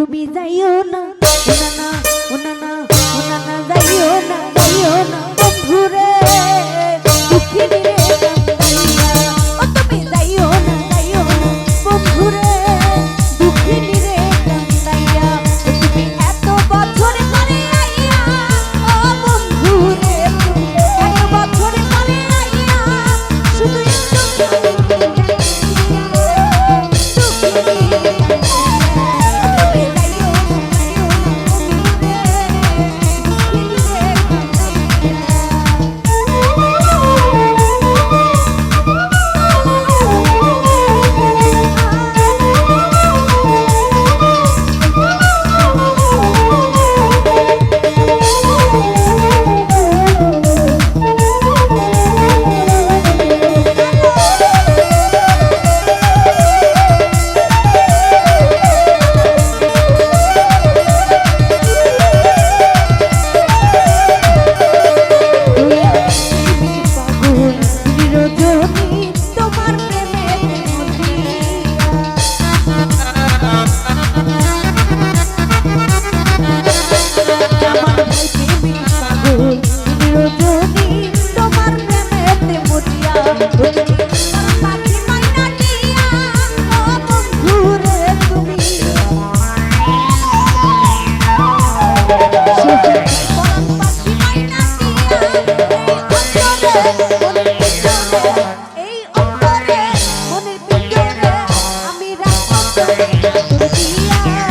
তুমি যাইও না না না না না না যাইও না যাইও না। আমি রাখব। দিয়া